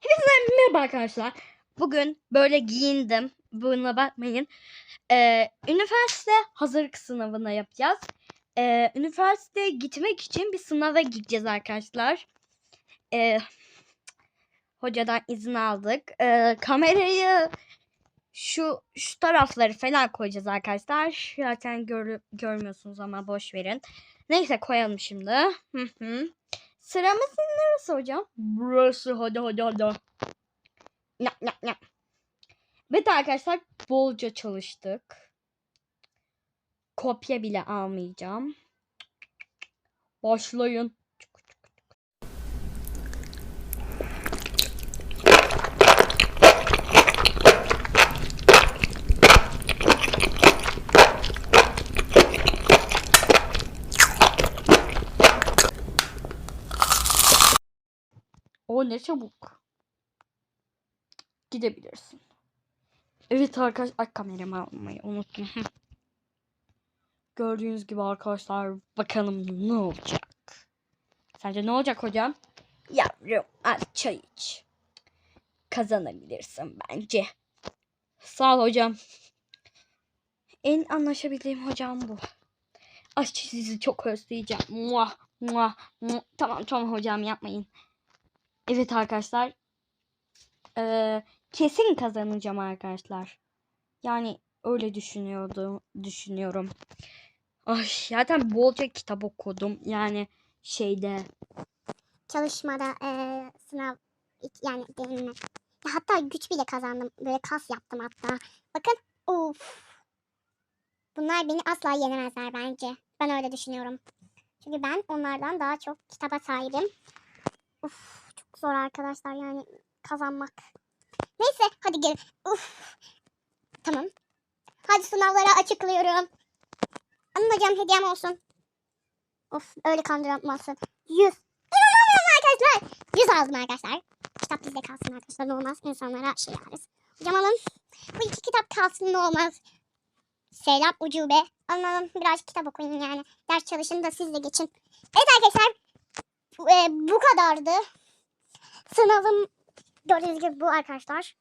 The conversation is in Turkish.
Hepinize merhaba arkadaşlar. Bugün böyle giyindim. Buna bakmayın. Ee, üniversite hazırlık sınavına yapacağız. Ee, üniversiteye gitmek için bir sınava gideceğiz arkadaşlar. Ee, hocadan izin aldık. Ee, kamerayı şu şu tarafları falan koyacağız arkadaşlar. Zaten gör, görmüyorsunuz ama boş verin. Neyse koyalım şimdi. Hı hı. Sıramızın neresi hocam? Burası hadi hadi hadi. Nyap nyap nyap. Evet arkadaşlar bolca çalıştık. Kopya bile almayacağım. Başlayın. O ne çabuk. Gidebilirsin. Evet arkadaşlar ay, kameramı almayı unuttum. Gördüğünüz gibi arkadaşlar bakalım ne olacak. Sence ne olacak hocam? Yavrum al çay iç. Kazanabilirsin bence. Sağ ol hocam. En anlaşabildiğim hocam bu. Ay sizi çok özleyeceğim. Muah, muah, muah. Tamam tamam hocam yapmayın. Evet arkadaşlar. Ee, kesin kazanacağım arkadaşlar. Yani öyle düşünüyordum, düşünüyorum. Ay zaten bolca kitap okudum. Yani şeyde çalışmada eee, sınav yani deneme. Ya hatta güç bile kazandım. Böyle kas yaptım hatta. Bakın of. Bunlar beni asla yenemezler bence. Ben öyle düşünüyorum. Çünkü ben onlardan daha çok kitaba sahibim. Uf zor arkadaşlar yani kazanmak. Neyse hadi gelin. Uf. Tamam. Hadi sınavları açıklıyorum. Hocam hediyem olsun. Of öyle kandıramazsın. 100. İnanamıyorum arkadaşlar. 100 aldım arkadaşlar. Kitap bizde kalsın arkadaşlar. Ne olmaz insanlara şey yaparız. Hocam alın. Bu iki kitap kalsın ne olmaz. Selam ucube. Alın alın biraz kitap okuyun yani. Ders çalışın da siz de geçin. Evet arkadaşlar. Bu, e, bu kadardı. Sınavım gördüğünüz gibi bu arkadaşlar.